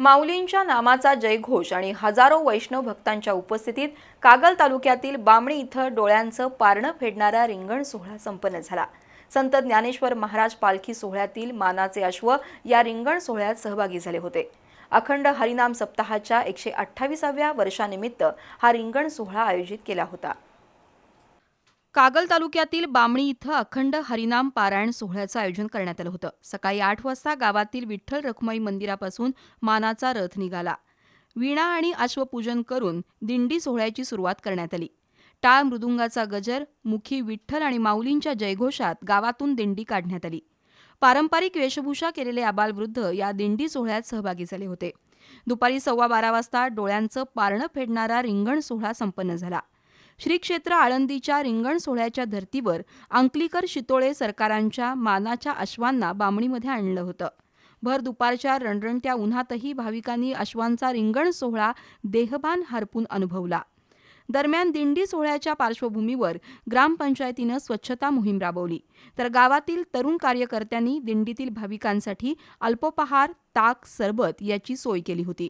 माऊलींच्या नामाचा जयघोष आणि हजारो वैष्णव भक्तांच्या उपस्थितीत कागल तालुक्यातील बामणी इथं डोळ्यांचं पारणं फेडणारा रिंगण सोहळा संपन्न झाला. संत ज्ञानेश्वर महाराज पालखी सोहळ्यातील मानाचे अश्व या रिंगण सोहळ्यात सहभागी झाले होते. अखंड हरिनाम सप्ताहाच्या एकशे अठ्ठावीसाव्या वर्षानिमित्त हा रिंगण सोहळा आयोजित केला होता. कागल तालुक्यातील बामणी इथं अखंड हरिनाम पारायण सोहळ्याचं आयोजन करण्यात आलं होतं. सकाळी आठ वाजता गावातील विठ्ठल रखुमाई मंदिरापासून मानाचा रथ निघाला. वीणा आणि अश्वपूजन करून दिंडी सोहळ्याची सुरुवात करण्यात आली. टाळ मृदुंगाचा गजर मुखी विठ्ठल आणि माऊलींच्या जयघोषात गावातून दिंडी काढण्यात आली. पारंपरिक वेशभूषा केलेले आबालवृद्ध या दिंडी सोहळ्यात सहभागी झाले होते. दुपारी सव्वा बारा वाजता डोळ्यांचं पारणं फेडणारा रिंगण सोहळा संपन्न झाला. श्री क्षेत्र आळंदीच्या रिंगण सोहळ्याच्या धर्तीवर अंकलीकर शितोळे सरकारांच्या मानाच्या अश्वांना बामणीमध्ये आणलं होतं. भर दुपारच्या रणरणत्या उन्हातही भाविकांनी अश्वांचा रिंगण सोहळा देहभान हरपून अनुभवला. दरम्यान दिंडी सोहळ्याच्या पार्श्वभूमीवर ग्रामपंचायतीनं स्वच्छता मोहीम राबवली. तर गावातील तरुण कार्यकर्त्यांनी दिंडीतील भाविकांसाठी अल्पोपहार ताक सरबत याची सोय केली होती.